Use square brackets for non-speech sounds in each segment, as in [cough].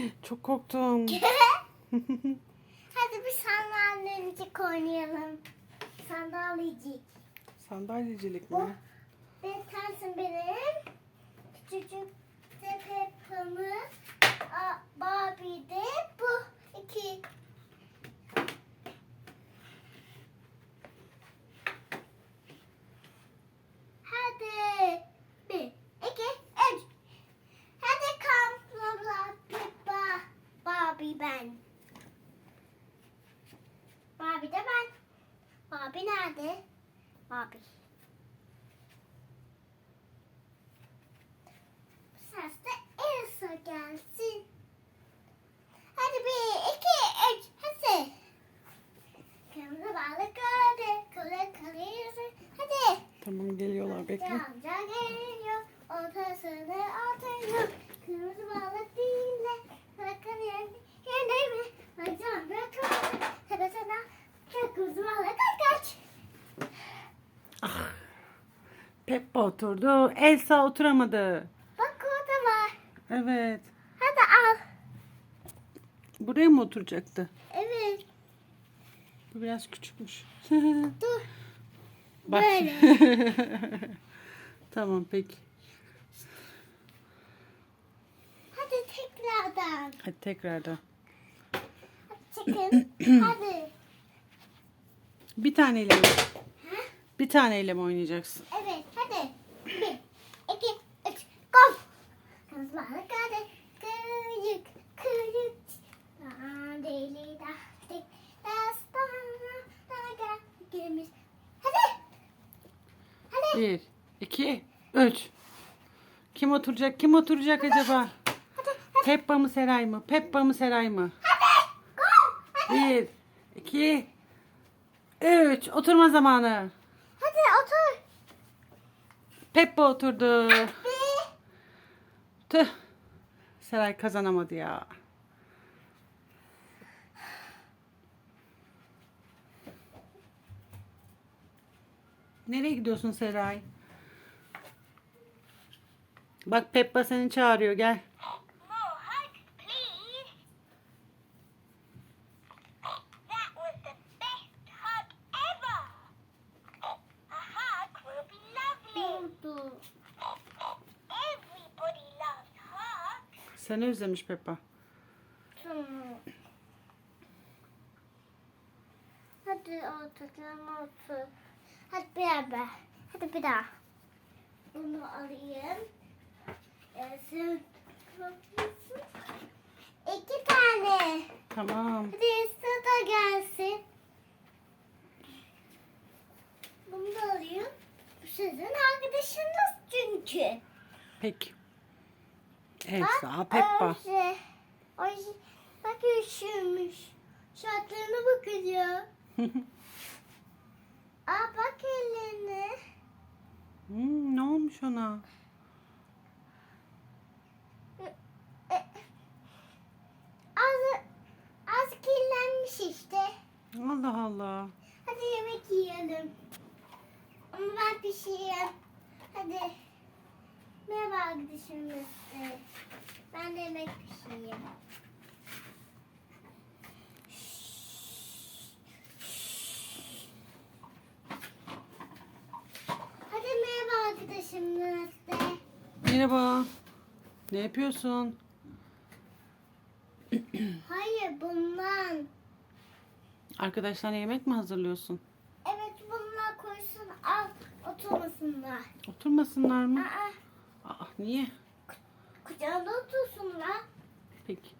[laughs] Çok korktum. [laughs] Hadi bir sandalyecik oynayalım. Sandalyecik. Sandalyecilik Bu mi? bir tanesim benim. Küçücük de Peppa'mı. Barbie de bu. iki. Hadi. Bir, iki, üç. Hadi kamplara Peppa. Barbie ben. Barbie de ben. Barbie nerede? Barbie. Bu ses de Elsa gelsin. Hadi bir, iki, üç, hadi. Kırmızı balık gördü, kule kalıyorsun. Hadi. Tamam geliyorlar bekle. Amca geliyor, ortasını atıyor. Kırmızı balık değil de, bakın yerine, yerine mi? Hadi amca çok, hadi sana, kırmızı balık kaç. Peppa oturdu. Elsa oturamadı. Bak orada var. Evet. Hadi al. Buraya mı oturacaktı? Evet. Bu biraz küçükmüş. [laughs] Dur. Bak. Böyle. [laughs] tamam peki. Hadi tekrardan. Hadi tekrardan. Hadi çekin. [clears throat] Hadi. Bir taneyle mi? Bir taneyle mi oynayacaksın? Evet. Hadi. Bir, iki, üç. Go. Kız balık hadi. Kıyık, kıyık. Aa, Deli dahtik. Dastana. Daga. Girmiş. Hadi. Hadi. Bir, iki, üç. Kim oturacak? Kim oturacak acaba? Peppa mı Seray mı? Peppa mı Seray mı? Bir, iki, üç. Oturma zamanı. Hadi otur. Peppa oturdu. Tüh. Seray kazanamadı ya. Nereye gidiyorsun Seray? Bak Peppa seni çağırıyor gel. Seni özlemiş Peppa. Hadi oturalım otur. Hadi beraber. Hadi bir daha. Bunu alayım. Gelsin. İki tane. Tamam. Hadi Esra da gelsin. Bunu da alayım. Bu sizin arkadaşınız çünkü. Peki. Elsa, Peppa. Ayşe. Ayşe. Bak üşümüş. Şartlarına bakıyor. [laughs] Aa bak ellerine. Hmm, ne olmuş ona? E, Az, az kirlenmiş işte. Allah Allah. Hadi yemek yiyelim. Ama ben pişireyim. Hadi. Merhaba arkadaşım. Ben de yemek pişireyim. Hadi merhaba arkadaşım Mesut. Merhaba. Ne yapıyorsun? Hayır bundan. Arkadaşlarına yemek mi hazırlıyorsun? Evet bunlar koysun al oturmasınlar. Oturmasınlar mı? Aa, Aa, niye? kucağında otursunlar. Peki.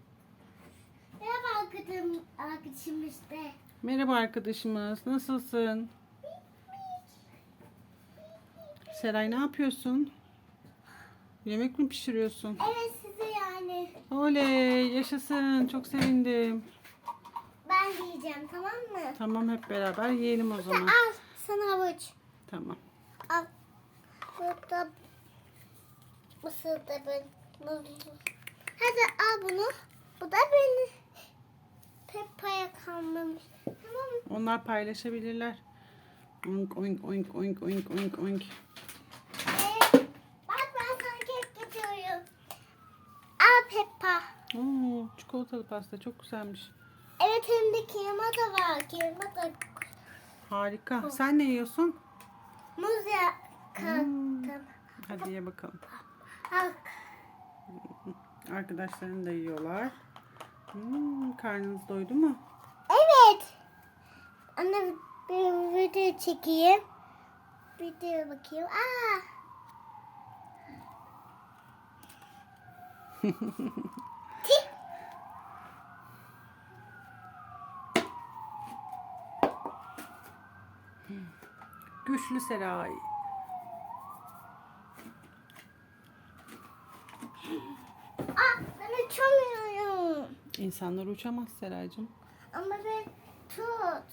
Merhaba arkadaşım, arkadaşım işte. Merhaba arkadaşımız. Nasılsın? Seray ne yapıyorsun? Yemek mi pişiriyorsun? Evet size yani. Oley yaşasın. Çok sevindim. Ben yiyeceğim tamam mı? Tamam hep beraber yiyelim o zaman. Al sana havuç. Tamam. Al. Burada mısır da ben. Hadi al bunu. Bu da benim. Peppa'ya kalmamış. Tamam mı? Onlar paylaşabilirler. Oink oink oink oink oink oink oink. Ee, bak ben sana kek getiriyorum. Al Peppa. Oo, çikolatalı pasta çok güzelmiş. Evet hem de kıyma da var. Kıyma da Harika. Sen ne yiyorsun? muz ya kattım. Hadi ye bakalım. Al. Arkadaşların da yiyorlar. Hmm, karnınız doydu mu? Evet. Anne bir video çekeyim. Video bakayım. Aa. Güçlü Seray. Aa, ben uçamıyorum. İnsanlar uçamaz Seraycığım. Ama ben tut.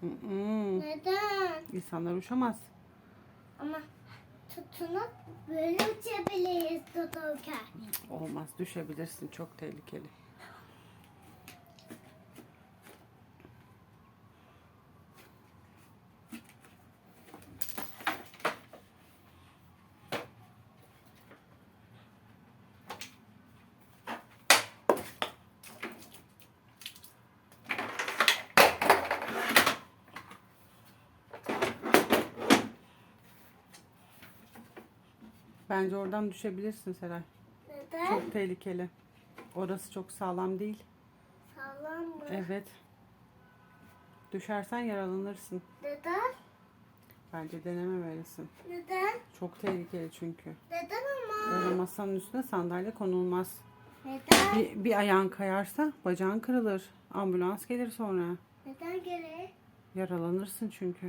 Hı hı. Neden? İnsanlar uçamaz. Ama tutunup böyle uçabiliriz tuturken. Olmaz düşebilirsin çok tehlikeli. Bence oradan düşebilirsin Seray. Neden? Çok tehlikeli. Orası çok sağlam değil. Sağlam mı? Evet. Düşersen yaralanırsın. Neden? Bence denememelisin. Neden? Çok tehlikeli çünkü. Neden ama? Öyle masanın üstüne sandalye konulmaz. Neden? Bir, bir ayağın kayarsa bacağın kırılır. Ambulans gelir sonra. Neden gerek? Yaralanırsın çünkü.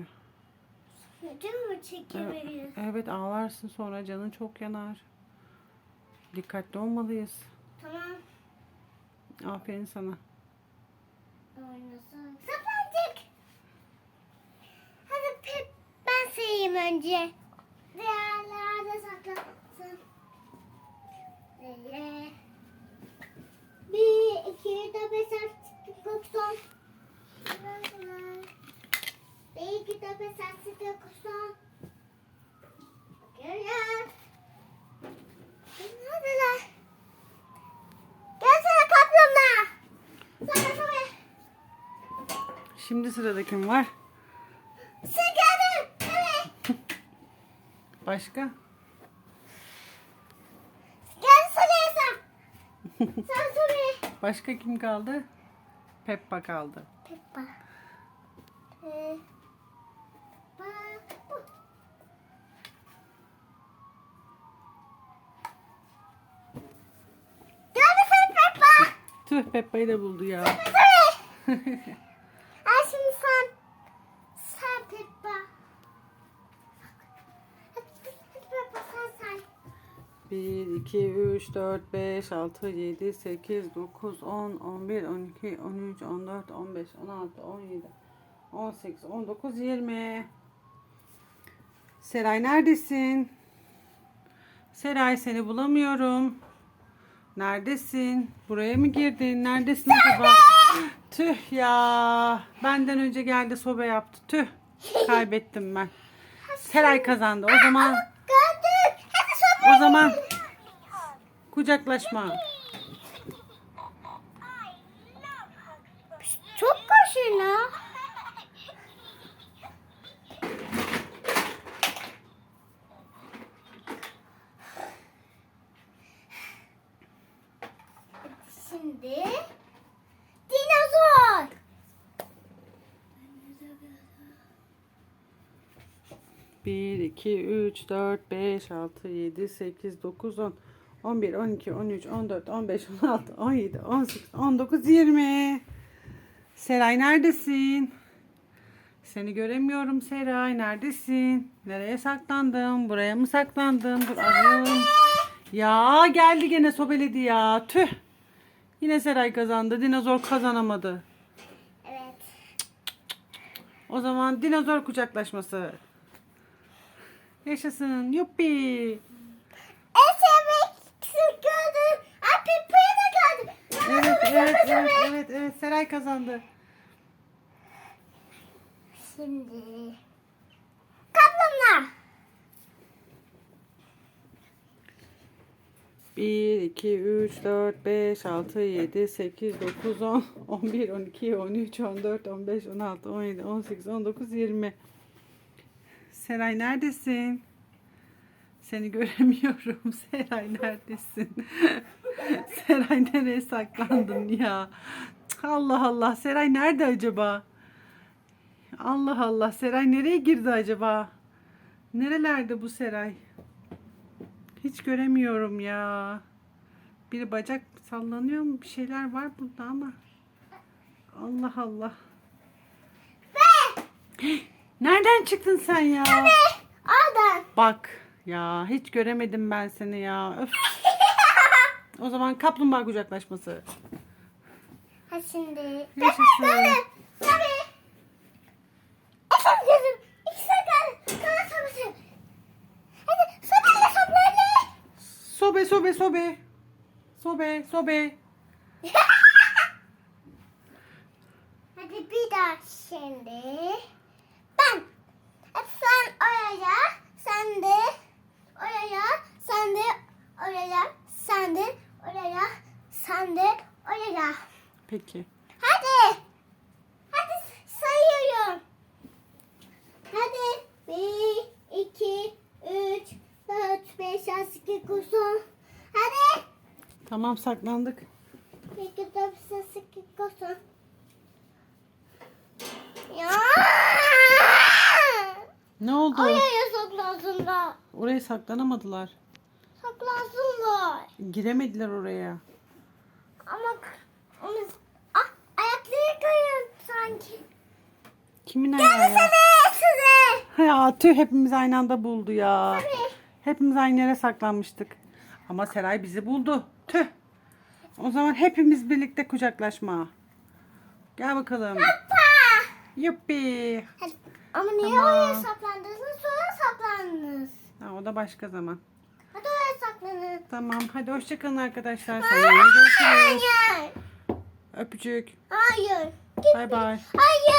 Video mu çekebiliriz? Evet ağlarsın sonra canın çok yanar. Dikkatli olmalıyız. Tamam. Aferin sana. Oynasın. Saplancık. Hadi Pep ben sayayım önce. Diğerler de saklansın. Bir, iki, dört, beş, altı, doksan. Bir, iki, dört, beş, altı, doksan. Gel. Neredeler? Gelsene kaplanlar. Sana sana. Şimdi sırada kim var? Evet. Başka? Gel soruya sen. Sen. Başka kim kaldı? Peppa kaldı. Peppa. Peppa? Tüh Peppa'yı da buldu ya. [laughs] Soruya. Ay şimdi sen. Sen Peppa. Hadi, hadi Peppa sen say. 1, 2, 3, 4, 5, 6, 7, 8, 9, 10, 11, 12, 13, 14, 15, 16, 17, 18, 19, 20. Seray neredesin? Seray seni bulamıyorum. Neredesin? Buraya mı girdin? Neredesin acaba? Tüh ya. Benden önce geldi sobe yaptı. Tüh. Kaybettim ben. Seray kazandı. O zaman. O zaman kucaklaşma. Çok koşuyor. 1, 2, 3, 4, 5, 6, 7, 8, 9, 10, 11, 12, 13, 14, 15, 16, 17, 18, 19, 20. Seray neredesin? Seni göremiyorum Seray. Neredesin? Nereye saklandın? Buraya mı saklandın? Dur arayalım. Ya geldi gene sobeledi ya. Tüh. Yine Seray kazandı. Dinozor kazanamadı. Evet. O zaman dinozor kucaklaşması. Yaşasın. Yuppi. Evet, evet, evet, evet, evet. Seray kazandı. Şimdi kaplanlar. 1, 2, 3, 4, 5, 6, 7, 8, 9, 10, 11, 12, 13, 14, 15, 16, 17, 18, 19, 20. Seray neredesin? Seni göremiyorum. [laughs] Seray neredesin? [laughs] Seray nereye saklandın ya? Allah Allah. Seray nerede acaba? Allah Allah. Seray nereye girdi acaba? Nerelerde bu Seray? Hiç göremiyorum ya. Bir bacak sallanıyor mu? Bir şeyler var burada ama. Allah Allah. [gasps] Nereden çıktın sen ya? Oradan. Bak ya hiç göremedim ben seni ya. Öf. [laughs] O zaman kaplumbağa kucaklaşması. Ha şimdi. Yaşasın. Tabii. Tabii. Efendim gözüm. İki sakal. Kana sabısı. Hadi sobayla. Sobe sobe sobe. Sobe sobe. [laughs] Hadi bir daha şimdi. Ben. Hadi sen oraya. Sen de oraya. Sen de oraya. Sen de oraya. Sen de oraya. Peki. Hadi. Hadi sayıyorum. Hadi. Bir, iki, üç, dört, beş, altı, dokuz, on. Hadi. Tamam saklandık. Bir, iki, beş, altı, sekiz, dokuz, on. Ya. Ne oldu? Oraya saklansınlar. Oraya saklanamadılar. Saklansınlar. Giremediler oraya. Ama ama ah, ayakları kayıyor sanki. Kimin ayağı ya? Size, size. Ya tüh hepimiz aynı anda buldu ya. Tabii. Hepimiz aynı yere saklanmıştık. Ama Seray bizi buldu. Tüh. O zaman hepimiz birlikte kucaklaşma. Gel bakalım. Pa. Yuppi. Ama niye Tamam. oraya saklandınız? Sonra saklandınız. Ha, o da başka zaman. Hadi oraya saklanın. Tamam. Hadi hoşçakalın arkadaşlar. Görüşürüz. Hayır. Öpücük. Hayır. Bay. Hayır.